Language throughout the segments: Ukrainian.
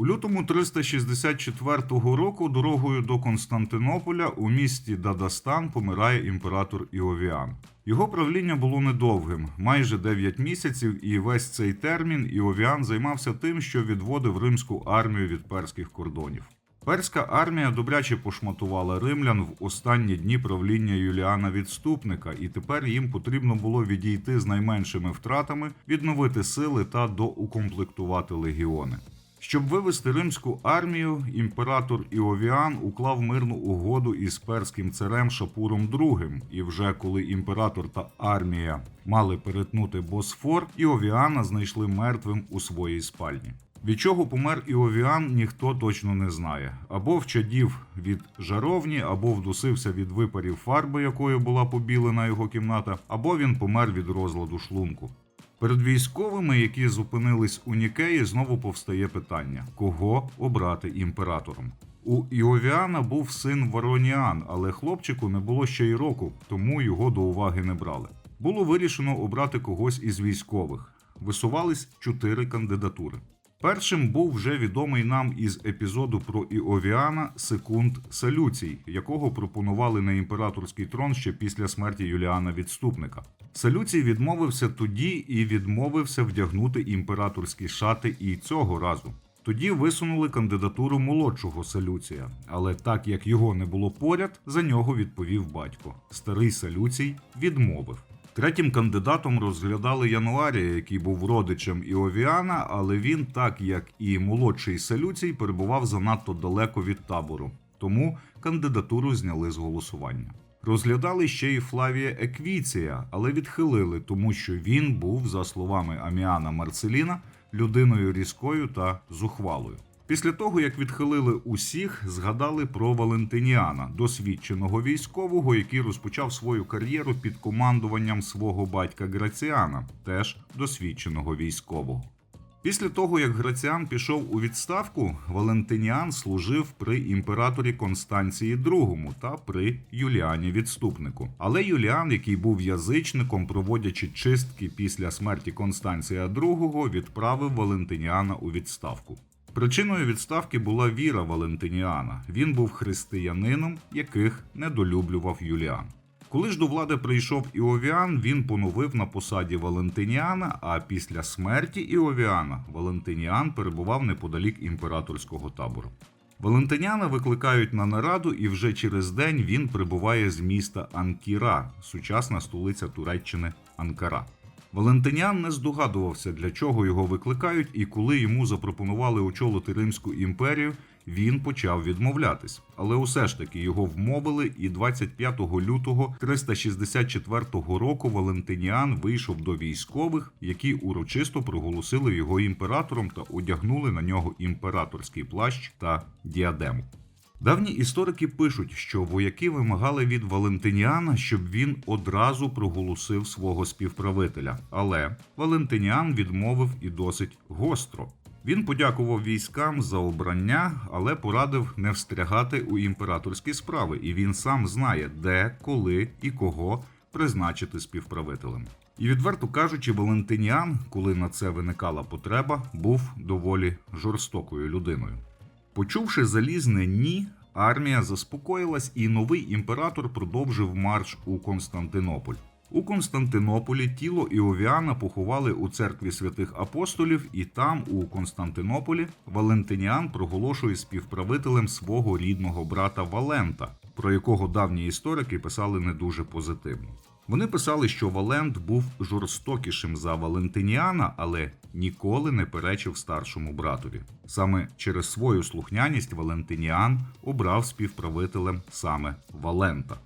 У лютому 364 року дорогою до Константинополя у місті Дадастан помирає імператор Іовіан. Його правління було недовгим, майже 9 місяців, і весь цей термін Іовіан займався тим, що відводив римську армію від перських кордонів. Перська армія добряче пошматувала римлян в останні дні правління Юліана Відступника, і тепер їм потрібно було відійти з найменшими втратами, відновити сили та доукомплектувати легіони. Щоб вивести римську армію, імператор Іовіан уклав мирну угоду із перським царем Шапуром II, і вже коли імператор та армія мали перетнути Босфор, Іовіана знайшли мертвим у своїй спальні. Від чого помер Іовіан, ніхто точно не знає. Або вчадів від жаровні, або вдусився від випарів фарби, якою була побілена його кімната, або він помер від розладу шлунку. Перед військовими, які зупинились у Нікеї, знову повстає питання: кого обрати імператором? У Іовіана був син Вороніан, але хлопчику не було ще й року, тому його до уваги не брали. Було вирішено обрати когось із військових. Висувались чотири кандидатури. Першим був вже відомий нам із епізоду про Іовіана Секунд Салюцій, якого пропонували на імператорський трон ще після смерті Юліана Відступника. Салюцій відмовився тоді і відмовився вдягнути імператорські шати і цього разу. Тоді висунули кандидатуру молодшого Салюція, але так як його не було поряд, за нього відповів батько. Старий Салюцій відмовив. Третім кандидатом розглядали Януарія, який був родичем Іовіана, але він, так як і молодший Салюцій, перебував занадто далеко від табору, тому кандидатуру зняли з голосування. Розглядали ще й Флавія Еквіція, але відхилили, тому що він був, за словами Аміана Марцеліна, людиною різкою та зухвалою. Після того, як відхилили усіх, згадали про Валентиніана, досвідченого військового, який розпочав свою кар'єру під командуванням свого батька Граціана, теж досвідченого військового. Після того, як Граціан пішов у відставку, Валентиніан служив при імператорі Констанції II та при Юліані Відступнику. Але Юліан, який був язичником, проводячи чистки після смерті Констанція II, відправив Валентиніана у відставку. Причиною відставки була віра Валентиніана. Він був християнином, яких недолюблював Юліан. Коли ж до влади прийшов Іовіан, він поновив на посаді Валентиніана, а після смерті Іовіана Валентиніан перебував неподалік імператорського табору. Валентиніана викликають на нараду, і вже через день він прибуває з міста Анкіра, сучасна столиця Туреччини Анкара. Валентиніан не здогадувався, для чого його викликають, і коли йому запропонували очолити Римську імперію, він почав відмовлятись. Але усе ж таки його вмовили, і 25 лютого 364 року Валентиніан вийшов до військових, які урочисто проголосили його імператором та одягнули на нього імператорський плащ та діадему. Давні історики пишуть, що вояки вимагали від Валентиніана, щоб він одразу проголосив свого співправителя. Але Валентиніан відмовив і досить гостро. Він подякував військам за обрання, але порадив не встрягати у імператорські справи, і він сам знає, де, коли і кого призначити співправителем. І відверто кажучи, Валентиніан, коли на це виникала потреба, був доволі жорстокою людиною. Почувши залізне ні, армія заспокоїлась, і новий імператор продовжив марш у Константинополь. У Константинополі тіло Іовіана поховали у церкві святих апостолів, і там, у Константинополі, Валентиніан проголошує співправителем свого рідного брата Валента, про якого давні історики писали не дуже позитивно. Вони писали, що Валент був жорстокішим за Валентиніана, але ніколи не перечив старшому братові. Саме через свою слухняність Валентиніан обрав співправителем саме Валента.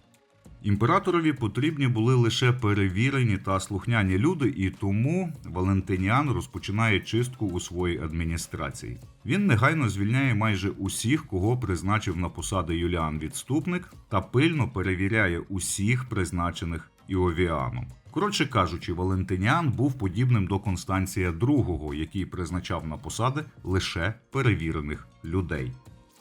Імператорові потрібні були лише перевірені та слухняні люди, і тому Валентиніан розпочинає чистку у своїй адміністрації. Він негайно звільняє майже усіх, кого призначив на посади Юліан Відступник, та пильно перевіряє усіх призначених Іовіаном. Коротше кажучи, Валентиніан був подібним до Констанція II, який призначав на посади лише перевірених людей.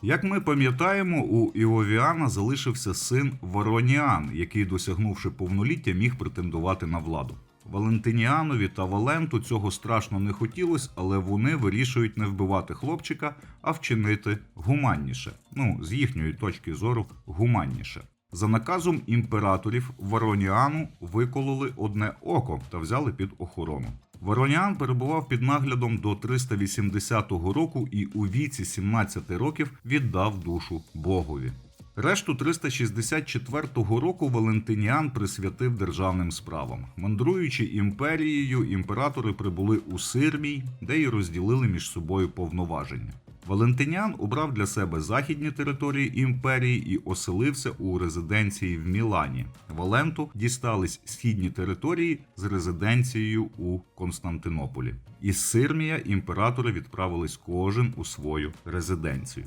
Як ми пам'ятаємо, у Іовіана залишився син Вороніан, який, досягнувши повноліття, міг претендувати на владу. Валентиніанові та Валенту цього страшно не хотілося, але вони вирішують не вбивати хлопчика, а вчинити гуманніше. Ну, з їхньої точки зору, гуманніше. За наказом імператорів Вороніану викололи одне око та взяли під охорону. Вороніан перебував під наглядом до 380 року і у віці 17 років віддав душу Богові. Решту 364 року Валентиніан присвятив державним справам. Мандруючи імперією, імператори прибули у Сирмій, де й розділили між собою повноваження. Валентиніан обрав для себе західні території імперії і оселився у резиденції в Мілані. Валенту дістались східні території з резиденцією у Константинополі. Із Сирмія імператори відправились кожен у свою резиденцію.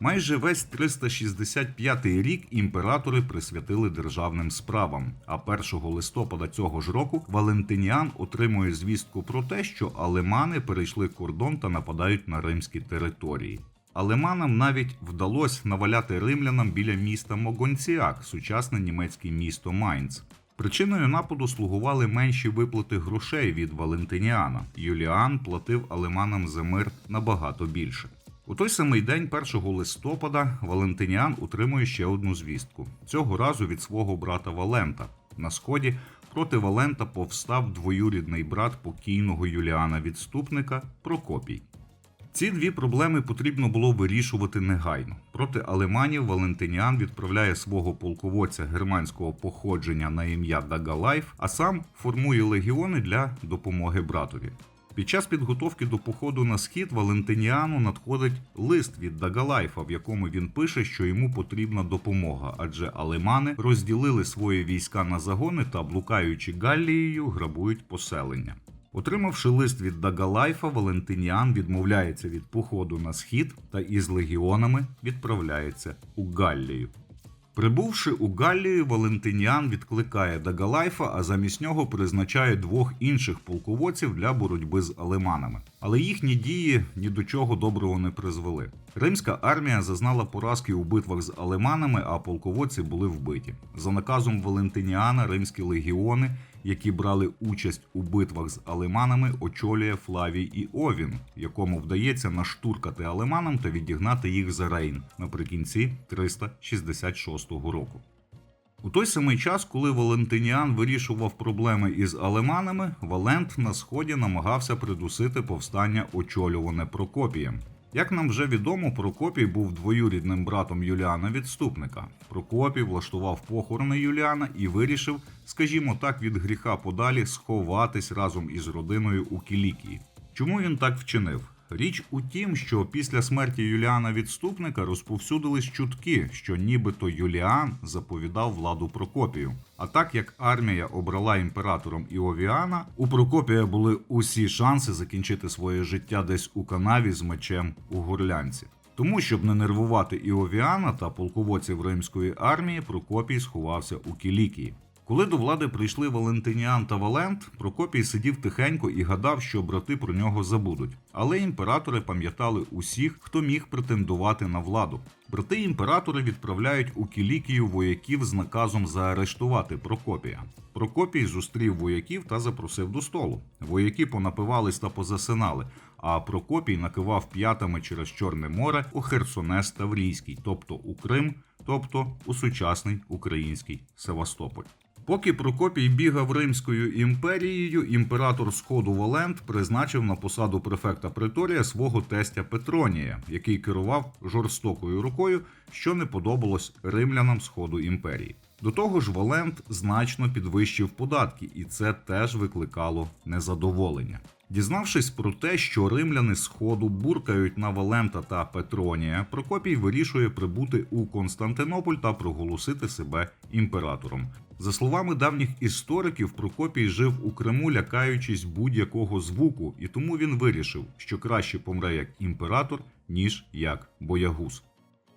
Майже весь 365 рік імператори присвятили державним справам. А 1 листопада цього ж року Валентиніан отримує звістку про те, що алемани перейшли кордон та нападають на римські території. Алеманам навіть вдалося наваляти римлянам біля міста Могонціак, сучасне німецьке місто Майнц. Причиною нападу слугували менші виплати грошей від Валентиніана. Юліан платив алеманам за мир набагато більше. У той самий день, 1 листопада, Валентиніан утримує ще одну звістку цього разу від свого брата Валента. На сході проти Валента повстав двоюрідний брат покійного Юліана відступника Прокопій. Ці дві проблеми потрібно було вирішувати негайно. Проти алеманів Валентиніан відправляє свого полководця германського походження на ім'я Дагалайф, а сам формує легіони для допомоги братові. Під час підготовки до походу на схід Валентиніану надходить лист від Дагалайфа, в якому він пише, що йому потрібна допомога, адже алемани розділили свої війська на загони та, блукаючи Галлією, грабують поселення. Отримавши лист від Дагалайфа, Валентиніан відмовляється від походу на схід та із легіонами відправляється у Галлію. Прибувши у Галлію, Валентиніан відкликає Дагалайфа, а замість нього призначає двох інших полководців для боротьби з алеманами. Але їхні дії ні до чого доброго не призвели. Римська армія зазнала поразки у битвах з алеманами, а полководці були вбиті. За наказом Валентиніана римські легіони, які брали участь у битвах з алеманами, очолює Флавій і Овін, якому вдається наштуркати алеманам та відігнати їх за Рейн наприкінці 366 року. У той самий час, коли Валентиніан вирішував проблеми із алеманами, Валент на сході намагався придусити повстання, очолюване Прокопієм. Як нам вже відомо, Прокопій був двоюрідним братом Юліана Відступника. Прокопій влаштував похорони Юліана і вирішив, скажімо так, від гріха подалі сховатись разом із родиною у Кілікії. Чому він так вчинив? Річ у тім, що після смерті Юліана Відступника розповсюдились чутки, що нібито Юліан заповідав владу Прокопію. А так як армія обрала імператором Іовіана, у Прокопія були усі шанси закінчити своє життя десь у канаві з мечем у горлянці. Тому, щоб не нервувати Іовіана та полководців римської армії, Прокопій сховався у Кілікії. Коли до влади прийшли Валентиніан та Валент, Прокопій сидів тихенько і гадав, що брати про нього забудуть. Але імператори пам'ятали усіх, хто міг претендувати на владу. Брати імператори відправляють у Кілікію вояків з наказом заарештувати Прокопія. Прокопій зустрів вояків та запросив до столу. Вояки понапивались та позасинали. А Прокопій накивав п'ятами через Чорне море у Херсонес Таврійський, тобто у Крим, тобто у сучасний український Севастополь. Поки Прокопій бігав Римською імперією, імператор Сходу Валент призначив на посаду префекта Преторія свого тестя Петронія, який керував жорстокою рукою, що не подобалось римлянам Сходу імперії. До того ж, Валент значно підвищив податки, і це теж викликало незадоволення. Дізнавшись про те, що римляни Сходу буркають на Валента та Петронія, Прокопій вирішує прибути у Константинополь та проголосити себе імператором. За словами давніх істориків, Прокопій жив у Криму, лякаючись будь-якого звуку, і тому він вирішив, що краще помре як імператор, ніж як боягуз.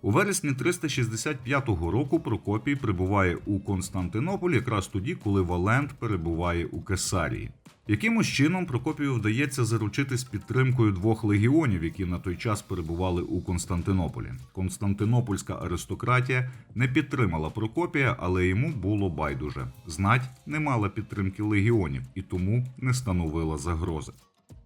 У вересні 365 року Прокопій прибуває у Константинополь якраз тоді, коли Валент перебуває у Кесарії. Якимось чином Прокопію вдається заручитись підтримкою двох легіонів, які на той час перебували у Константинополі. Константинопольська аристократія не підтримала Прокопія, але йому було байдуже. Знать не мала підтримки легіонів і тому не становила загрози.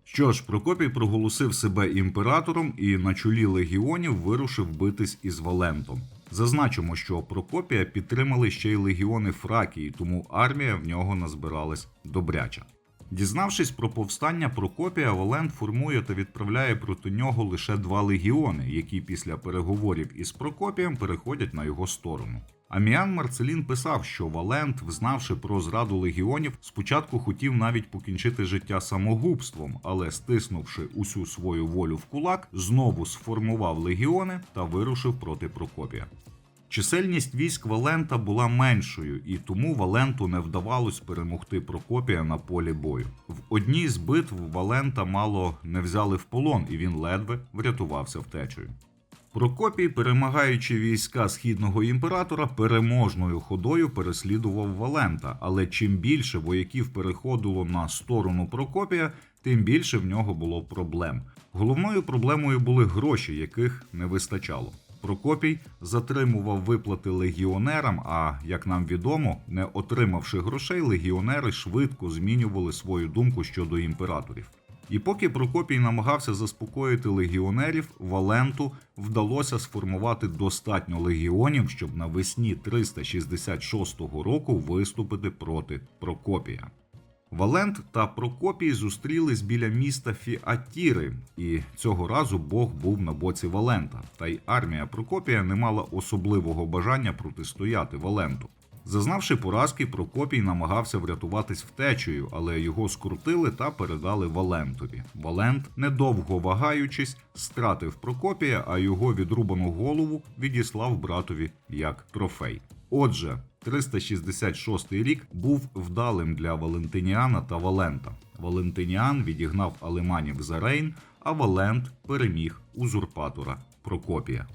Що ж, Прокопій проголосив себе імператором і на чолі легіонів вирушив битись із Валентом. Зазначимо, що Прокопія підтримали ще й легіони Фракії, тому армія в нього назбиралась добряча. Дізнавшись про повстання Прокопія, Валент формує та відправляє проти нього лише два легіони, які після переговорів із Прокопієм переходять на його сторону. Аміан Марцелін писав, що Валент, взнавши про зраду легіонів, спочатку хотів навіть покінчити життя самогубством, але стиснувши усю свою волю в кулак, знову сформував легіони та вирушив проти Прокопія. Чисельність військ Валента була меншою, і тому Валенту не вдавалось перемогти Прокопія на полі бою. В одній з битв Валента мало не взяли в полон, і він ледве врятувався втечею. Прокопій, перемагаючи війська східного імператора, переможною ходою переслідував Валента, але чим більше вояків переходило на сторону Прокопія, тим більше в нього було проблем. Головною проблемою були гроші, яких не вистачало. Прокопій затримував виплати легіонерам, а як нам відомо, не отримавши грошей, легіонери швидко змінювали свою думку щодо імператорів. І поки Прокопій намагався заспокоїти легіонерів, Валенту вдалося сформувати достатньо легіонів, щоб навесні 366 року виступити проти Прокопія. Валент та Прокопій зустрілись біля міста Фіатіри, і цього разу Бог був на боці Валента, та й армія Прокопія не мала особливого бажання протистояти Валенту. Зазнавши поразки, Прокопій намагався врятуватись втечею, але його скрутили та передали Валентові. Валент, недовго вагаючись, стратив Прокопія, а його відрубану голову відіслав братові як трофей. Отже, 366 рік був вдалим для Валентиніана та Валента. Валентиніан відігнав алеманів за Рейн, а Валент переміг узурпатора Прокопія.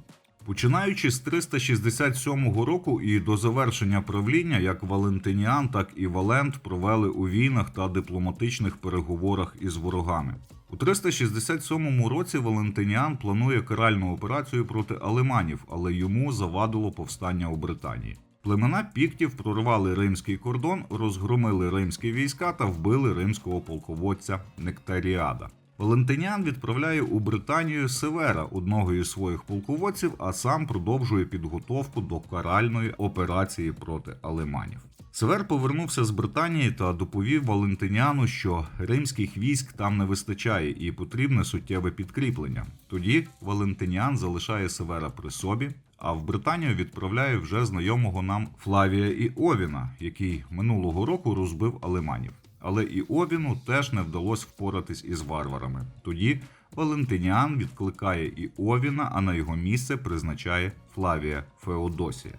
Починаючи з 367 року і до завершення правління, як Валентиніан, так і Валент провели у війнах та дипломатичних переговорах із ворогами. У 367 році Валентиніан планує каральну операцію проти алеманів, але йому завадило повстання у Британії. Племена піктів прорвали римський кордон, розгромили римські війська та вбили римського полководця Нектаріада. Валентинян відправляє у Британію Севера, одного із своїх полководців, а сам продовжує підготовку до каральної операції проти алеманів. Север повернувся з Британії та доповів Валентиняну, що римських військ там не вистачає і потрібне суттєве підкріплення. Тоді Валентинян залишає Севера при собі, а в Британію відправляє вже знайомого нам Флавія і Овіна, який минулого року розбив алеманів. Але і Овіну теж не вдалося впоратись із варварами. Тоді Валентиніан відкликає і Овіна, а на його місце призначає Флавія Феодосія.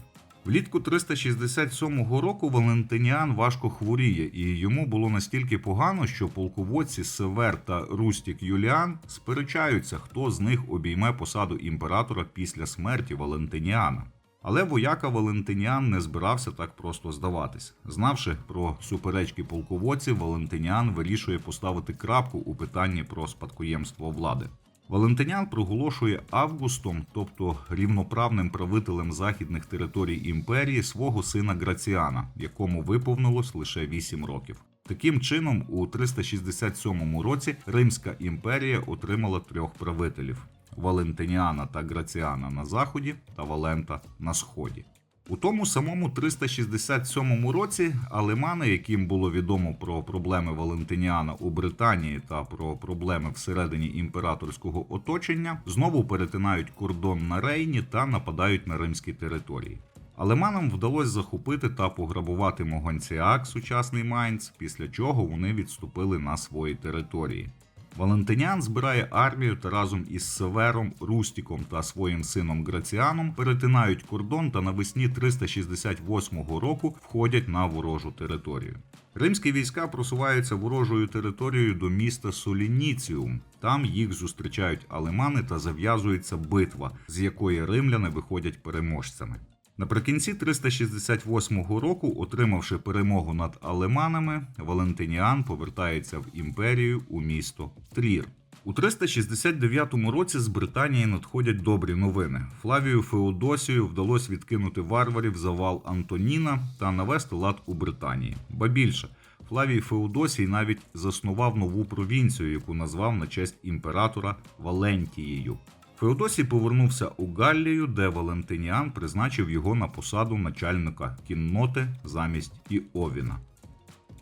Влітку 367 року Валентиніан важко хворіє, і йому було настільки погано, що полководці Север та Рустік Юліан сперечаються, хто з них обійме посаду імператора після смерті Валентиніана. Але вояка Валентиніан не збирався так просто здаватись. Знавши про суперечки полководців, Валентиніан вирішує поставити крапку у питанні про спадкоємство влади. Валентинян проголошує августом, тобто рівноправним правителем західних територій імперії, свого сина Граціана, якому виповнилось лише 8 років. Таким чином, у 367 році Римська імперія отримала трьох правителів: Валентиніана та Граціана на заході та Валента на сході. У тому самому 367 році алемани, яким було відомо про проблеми Валентиніана у Британії та про проблеми всередині імператорського оточення, знову перетинають кордон на Рейні та нападають на римські території. Алеманам вдалося захопити та пограбувати Могонціак, сучасний Майнц, після чого вони відступили на свої території. Валентиніан збирає армію та разом із Севером, Рустіком та своїм сином Граціаном перетинають кордон та навесні 368 року входять на ворожу територію. Римські війська просуваються ворожою територією до міста Солініціум. Там їх зустрічають алемани та зав'язується битва, з якої римляни виходять переможцями. Наприкінці 368 року, отримавши перемогу над алеманами, Валентиніан повертається в імперію у місто Трір. У 369 році з Британії надходять добрі новини. Флавію Феодосію вдалося відкинути варварів завал Антоніна та навести лад у Британії. Ба більше, Флавій Феодосій навіть заснував нову провінцію, яку назвав на честь імператора Валентією. Феодосій повернувся у Галлію, де Валентиніан призначив його на посаду начальника кінноти замість Іовіна.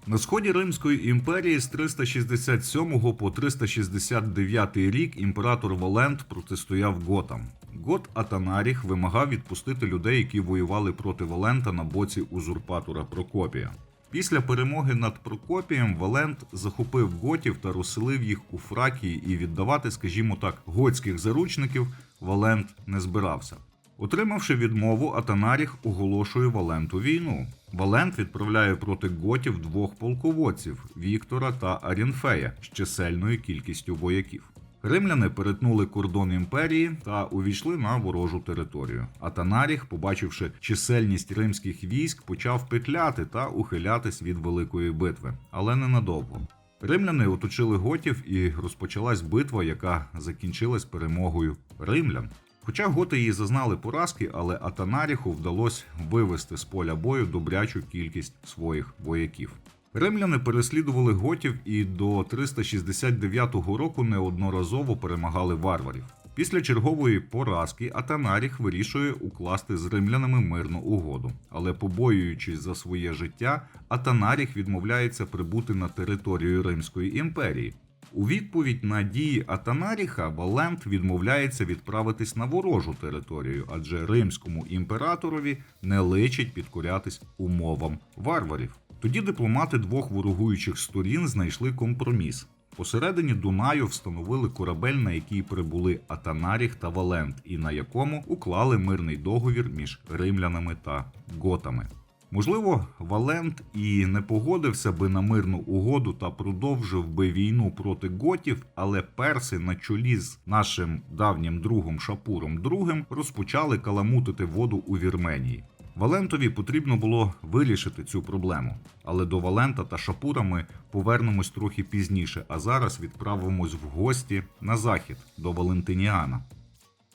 На сході Римської імперії з 367 по 369 рік імператор Валент протистояв готам. Гот Атанаріх вимагав відпустити людей, які воювали проти Валента на боці узурпатора Прокопія. Після перемоги над Прокопієм Валент захопив готів та розселив їх у Фракії і віддавати, скажімо так, готських заручників Валент не збирався. Отримавши відмову, Атанаріх оголошує Валенту війну. Валент відправляє проти готів двох полководців Віктора та Арінфея з чисельною кількістю вояків. Римляни перетнули кордон імперії та увійшли на ворожу територію. Атанаріх, побачивши чисельність римських військ, почав петляти та ухилятись від великої битви, але ненадовго. Римляни оточили готів і розпочалась битва, яка закінчилась перемогою римлян. Хоча готи її зазнали поразки, але Атанаріху вдалося вивести з поля бою добрячу кількість своїх вояків. Римляни переслідували готів і до 369 року неодноразово перемагали варварів. Після чергової поразки Атанаріх вирішує укласти з римлянами мирну угоду, але побоюючись за своє життя, Атанаріх відмовляється прибути на територію Римської імперії. У відповідь на дії Атанаріха Валент відмовляється відправитись на ворожу територію, адже римському імператорові не личить підкорятись умовам варварів. Тоді дипломати двох ворогуючих сторін знайшли компроміс. Посередині Дунаю встановили корабель, на який прибули Атанаріх та Валент, і на якому уклали мирний договір між римлянами та готами. Можливо, Валент і не погодився би на мирну угоду та продовжив би війну проти готів, але перси на чолі з нашим давнім другом Шапуром II розпочали каламутити воду у Вірменії. Валентові потрібно було вирішити цю проблему, але до Валента та Шапура ми повернемось трохи пізніше, а зараз відправимось в гості на захід до Валентиніана.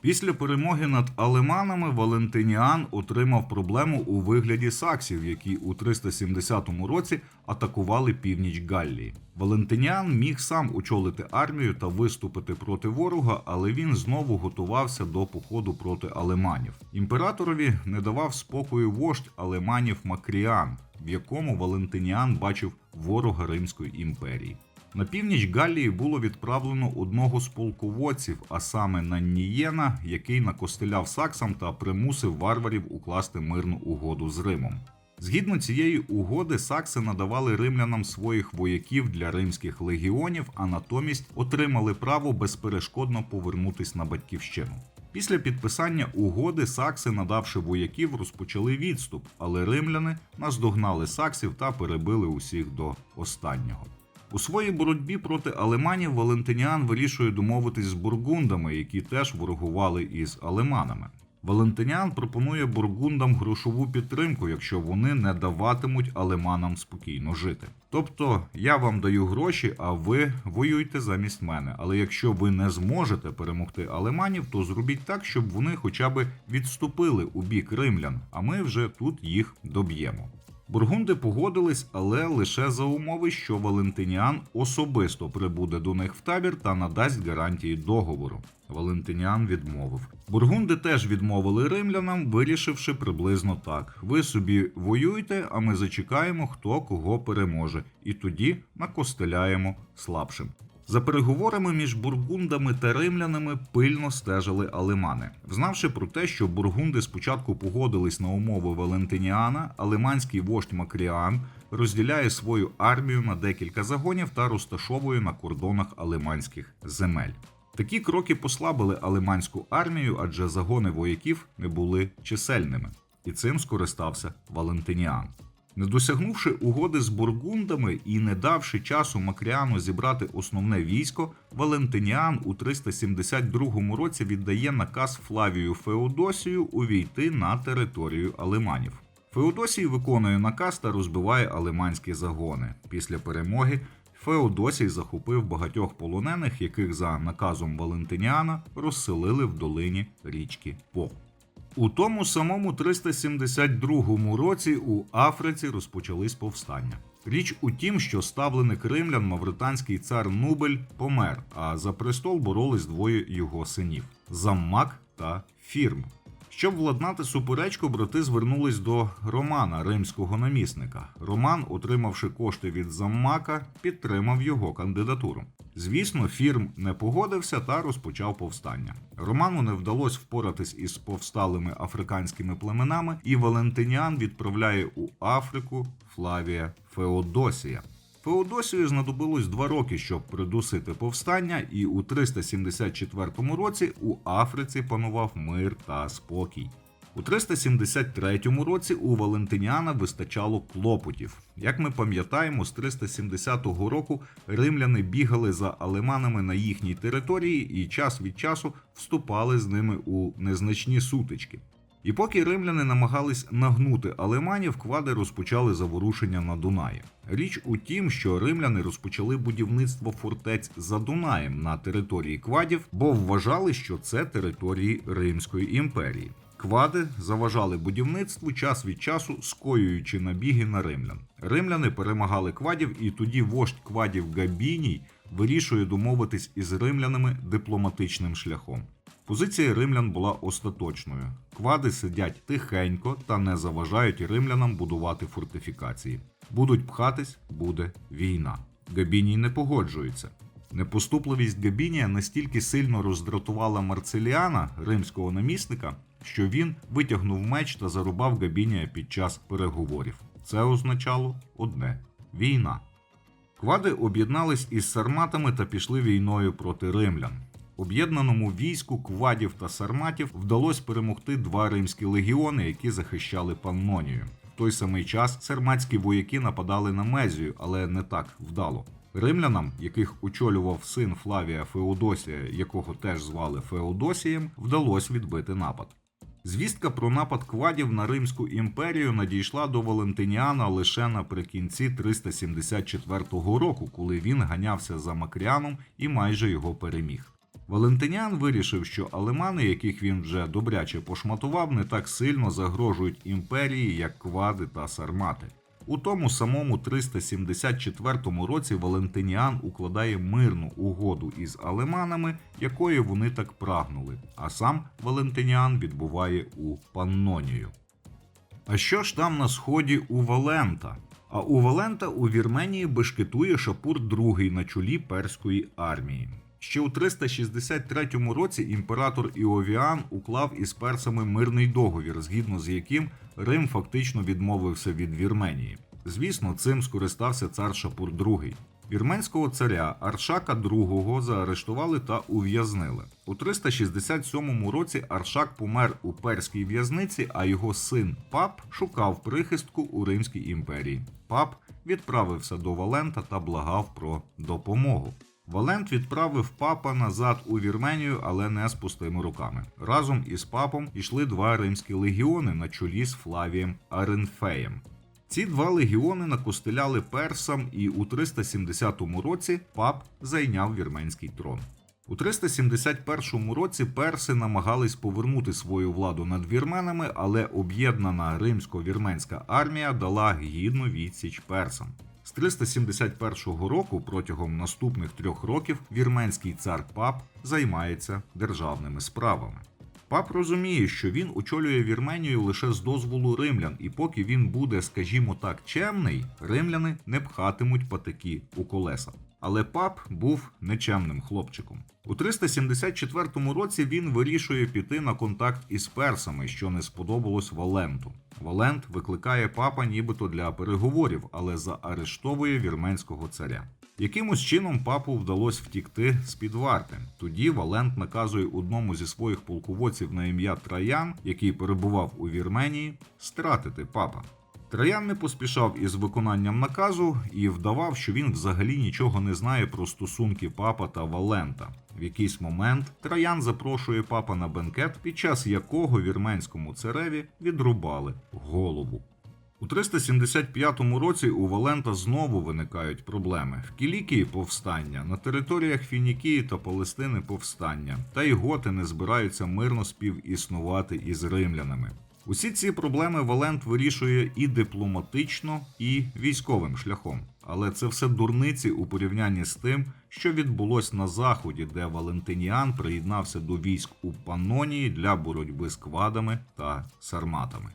Після перемоги над алеманами Валентиніан отримав проблему у вигляді саксів, які у 370 році атакували північ Галлії. Валентиніан міг сам очолити армію та виступити проти ворога, але він знову готувався до походу проти алеманів. Імператорові не давав спокою вождь алеманів Макріан, в якому Валентиніан бачив ворога Римської імперії. На північ Галлії було відправлено одного з полководців, а саме Наннієна, який накостеляв саксам та примусив варварів укласти мирну угоду з Римом. Згідно цієї угоди, сакси надавали римлянам своїх вояків для римських легіонів, а натомість отримали право безперешкодно повернутись на батьківщину. Після підписання угоди сакси, надавши вояків, розпочали відступ, але римляни наздогнали саксів та перебили усіх до останнього. У своїй боротьбі проти алеманів Валентиніан вирішує домовитись з бургундами, які теж ворогували із алеманами. Валентиніан пропонує бургундам грошову підтримку, якщо вони не даватимуть алеманам спокійно жити. Тобто я вам даю гроші, а ви воюйте замість мене. Але якщо ви не зможете перемогти алеманів, то зробіть так, щоб вони хоча б відступили у бік римлян, а ми вже тут їх доб'ємо. Бургунди погодились, але лише за умови, що Валентиніан особисто прибуде до них в табір та надасть гарантії договору. Валентиніан відмовив. Бургунди теж відмовили римлянам, вирішивши приблизно так: ви собі воюйте, а ми зачекаємо, хто кого переможе, і тоді накостеляємо слабшим. За переговорами між бургундами та римлянами пильно стежили алемани. Взнавши про те, що бургунди спочатку погодились на умови Валентиніана, алеманський вождь Макріан розділяє свою армію на декілька загонів та розташовує на кордонах алеманських земель. Такі кроки послабили алеманську армію, адже загони вояків не були чисельними, і цим скористався Валентиніан. Не досягнувши угоди з бургундами і не давши часу Макріану зібрати основне військо, Валентиніан у 372 році віддає наказ Флавію Феодосію увійти на територію алеманів. Феодосій виконує наказ та розбиває алеманські загони. Після перемоги Феодосій захопив багатьох полонених, яких за наказом Валентиніана розселили в долині річки По. У тому самому 372 році у Африці розпочались повстання. Річ у тім, що ставленик римлян мавританський цар Нубель помер, а за престол боролись двоє його синів Заммак та Фірм. Щоб владнати суперечку, брати звернулись до Романа, римського намісника. Роман, отримавши кошти від Заммака, підтримав його кандидатуру. Звісно, фірм не погодився та розпочав повстання. Роману не вдалося впоратись із повсталими африканськими племенами, і Валентиніан відправляє у Африку Флавія Феодосія. Феодосію знадобилось два роки, щоб придусити повстання, і у 374 році у Африці панував мир та спокій. У 373 році у Валентиніана вистачало клопотів. Як ми пам'ятаємо, з 370 року римляни бігали за алеманами на їхній території і час від часу вступали з ними у незначні сутички. І поки римляни намагались нагнути алеманів, квади розпочали заворушення на Дунаї. Річ у тім, що римляни розпочали будівництво фортець за Дунаєм на території квадів, бо вважали, що це території Римської імперії. Квади заважали будівництву час від часу, скоюючи набіги на римлян. Римляни перемагали квадів, і тоді вождь квадів Габіній вирішує домовитись із римлянами дипломатичним шляхом. Позиція римлян була остаточною. Квади сидять тихенько та не заважають римлянам будувати фортифікації. Будуть пхатись, буде війна. Габіній не погоджується. Непоступливість Габінія настільки сильно роздратувала Марцеліана, римського намісника, що він витягнув меч та зарубав Габінія під час переговорів. Це означало одне війна. Квади об'єднались із сарматами та пішли війною проти римлян. Об'єднаному війську квадів та сарматів вдалося перемогти два римські легіони, які захищали Паннонію. В той самий час сарматські вояки нападали на Мезію, але не так вдало. Римлянам, яких очолював син Флавія Феодосія, якого теж звали Феодосієм, вдалося відбити напад. Звістка про напад квадів на Римську імперію надійшла до Валентиніана лише наприкінці 374 року, коли він ганявся за Макріаном і майже його переміг. Валентиніан вирішив, що алемани, яких він вже добряче пошматував, не так сильно загрожують імперії, як квади та сармати. У тому самому 374 році Валентиніан укладає мирну угоду із алеманами, якої вони так прагнули, а сам Валентиніан відбуває у Паннонію. А що ж там на сході у Валента? А у Валента у Вірменії бешкетує Шапур II на чолі перської армії. Ще у 363 році імператор Іовіан уклав із персами мирний договір, згідно з яким Рим фактично відмовився від Вірменії. Звісно, цим скористався цар Шапур II. Вірменського царя Аршака II заарештували та ув'язнили. У 367 році Аршак помер у перській в'язниці, а його син Пап шукав прихистку у Римській імперії. Пап відправився до Валента та благав про допомогу. Валент відправив папа назад у Вірменію, але не з пустими руками. Разом із папом йшли два римські легіони на чолі з Флавієм Аренфеєм. Ці два легіони накостеляли персам, і у 370 році пап зайняв вірменський трон. У 371 році перси намагались повернути свою владу над вірменами, але об'єднана римсько-вірменська армія дала гідну відсіч персам. З 371 року протягом наступних трьох років вірменський цар Пап займається державними справами. Пап розуміє, що він очолює Вірменію лише з дозволу римлян, і поки він буде, скажімо так, чемний, римляни не пхатимуть патики у колеса. Але пап був нечемним хлопчиком. У 374 році він вирішує піти на контакт із персами, що не сподобалось Валенту. Валент викликає папа нібито для переговорів, але заарештовує вірменського царя. Якимось чином папу вдалося втікти з під варти. Тоді Валент наказує одному зі своїх полководців на ім'я Траян, який перебував у Вірменії, стратити папа. Траян не поспішав із виконанням наказу і вдавав, що він взагалі нічого не знає про стосунки папа та Валента. В якийсь момент Траян запрошує папа на бенкет, під час якого вірменському цареві відрубали голову. У 375 році у Валента знову виникають проблеми. В Кілікії повстання, на територіях Фінікії та Палестини повстання, та й готи не збираються мирно співіснувати із римлянами. Усі ці проблеми Валент вирішує і дипломатично, і військовим шляхом. Але це все дурниці у порівнянні з тим, що відбулось на заході, де Валентиніан приєднався до військ у Панонії для боротьби з квадами та сарматами.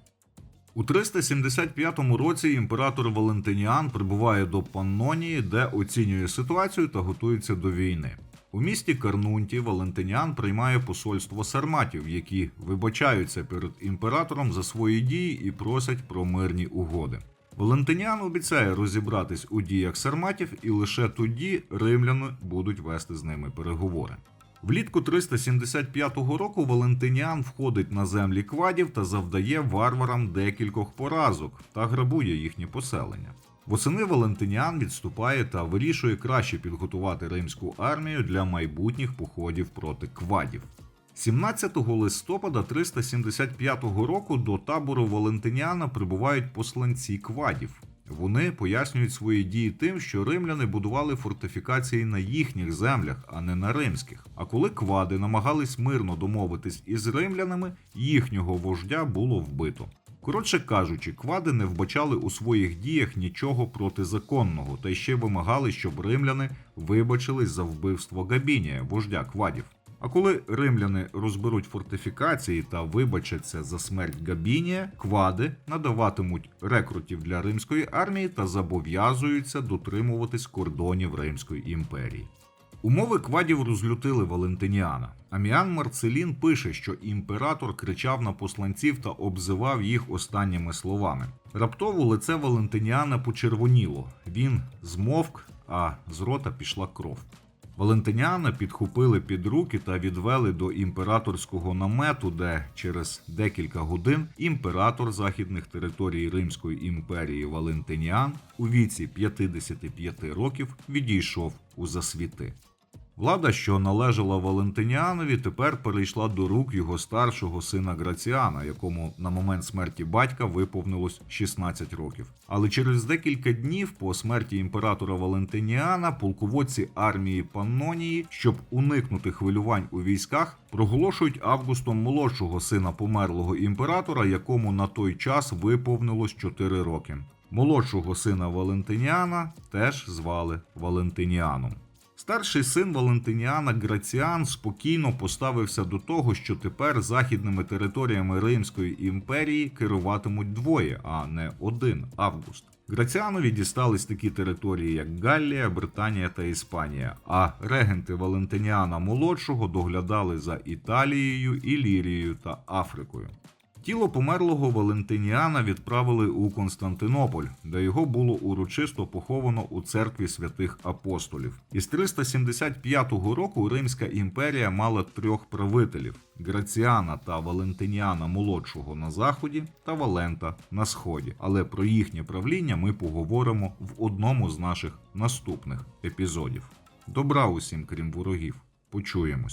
У 375 році імператор Валентиніан прибуває до Паннонії, де оцінює ситуацію та готується до війни. У місті Карнунті Валентиніан приймає посольство сарматів, які вибачаються перед імператором за свої дії і просять про мирні угоди. Валентиніан обіцяє розібратись у діях сарматів, і лише тоді римляни будуть вести з ними переговори. Влітку 375 року Валентиніан входить на землі квадів та завдає варварам декількох поразок та грабує їхнє поселення. Восени Валентиніан відступає та вирішує краще підготувати римську армію для майбутніх походів проти квадів. 17 листопада 375 року до табору Валентиніана прибувають посланці квадів. Вони пояснюють свої дії тим, що римляни будували фортифікації на їхніх землях, а не на римських. А коли квади намагались мирно домовитись із римлянами, їхнього вождя було вбито. Коротше кажучи, квади не вбачали у своїх діях нічого протизаконного, та й ще вимагали, щоб римляни вибачились за вбивство Габінія, вождя квадів. А коли римляни розберуть фортифікації та вибачаться за смерть Габінія, квади надаватимуть рекрутів для римської армії та зобов'язуються дотримуватись кордонів Римської імперії. Умови квадів розлютили Валентиніана. Аміан Марцелін пише, що імператор кричав на посланців та обзивав їх останніми словами. Раптово лице Валентиніана почервоніло. Він змовк, а з рота пішла кров. Валентиніана підхопили під руки та відвели до імператорського намету, де через декілька годин імператор західних територій Римської імперії Валентиніан у віці 55 років відійшов у засвіти. Влада, що належала Валентиніанові, тепер перейшла до рук його старшого сина Граціана, якому на момент смерті батька виповнилось 16 років. Але через декілька днів по смерті імператора Валентиніана полководці армії Паннонії, щоб уникнути хвилювань у військах, проголошують Августом молодшого сина померлого імператора, якому на той час виповнилось 4 роки. Молодшого сина Валентиніана теж звали Валентиніаном. Старший син Валентиніана Граціан спокійно поставився до того, що тепер західними територіями Римської імперії керуватимуть двоє, а не один Август. Граціанові дістались такі території, як Галлія, Британія та Іспанія. А регенти Валентиніана молодшого доглядали за Італією, Ілірією та Африкою. Тіло померлого Валентиніана відправили у Константинополь, де його було урочисто поховано у церкві святих апостолів. Із 375 року Римська імперія мала трьох правителів: Граціана та Валентиніана молодшого на заході та Валента на сході. Але про їхнє правління ми поговоримо в одному з наших наступних епізодів. Добра усім, крім ворогів. Почуємось.